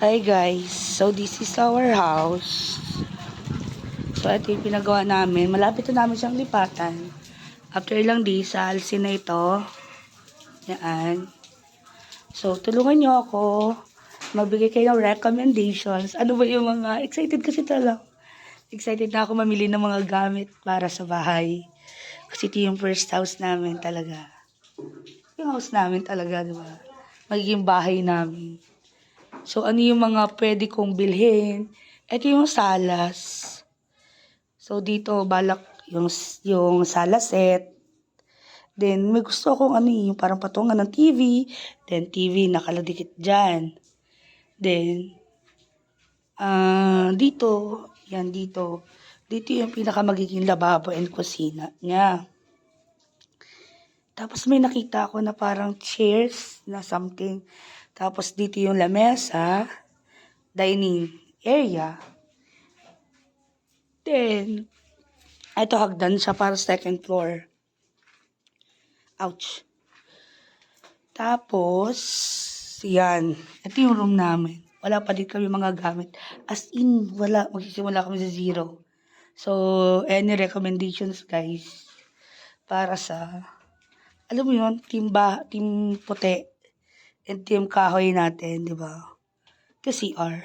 Hi guys, so this is our house. So ito yung pinagawa namin. Malapit na namin siyang lipatan. After ilang days, saalsin na ito. Yan. So tulungan niyo ako. Magbigay kayo ng recommendations. Ano ba yung mga... Excited kasi talaga. Excited na ako mamili ng mga gamit para sa bahay. Kasi ito yung first house namin talaga. Yung house namin talaga, di ba? Magiging bahay namin. So, ano yung mga pwede kong bilhin? Ito yung salas. So, dito, balak yung, yung sala set. Then, may gusto akong ano yung parang patungan ng TV. Then, TV nakaladikit dyan. Then, ah dito, yan dito. Dito yung pinaka magiging lababo and kusina niya. Tapos may nakita ako na parang chairs na something. Tapos dito yung lamesa, dining area. Then, ito hagdan siya para second floor. Ouch. Tapos, yan. Ito yung room namin. Wala pa din kami mga gamit. As in, wala. Magsisimula kami sa zero. So, any recommendations, guys? Para sa, alam mo yun, team, ba, team puti and team kahoy natin, di ba? Kasi CR.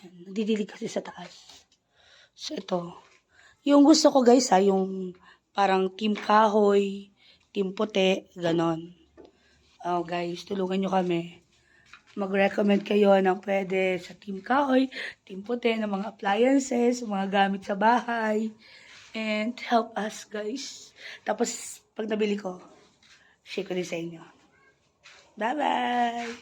Yan, nadidilig kasi sa taas. So, ito. Yung gusto ko guys ha, yung parang team kahoy, team puti, ganon. Oh guys, tulungan nyo kami. Mag-recommend kayo ng pwede sa team kahoy, team puti, ng mga appliances, mga gamit sa bahay. And help us guys. Tapos, pag nabili ko, share ko din sa inyo. Bye-bye!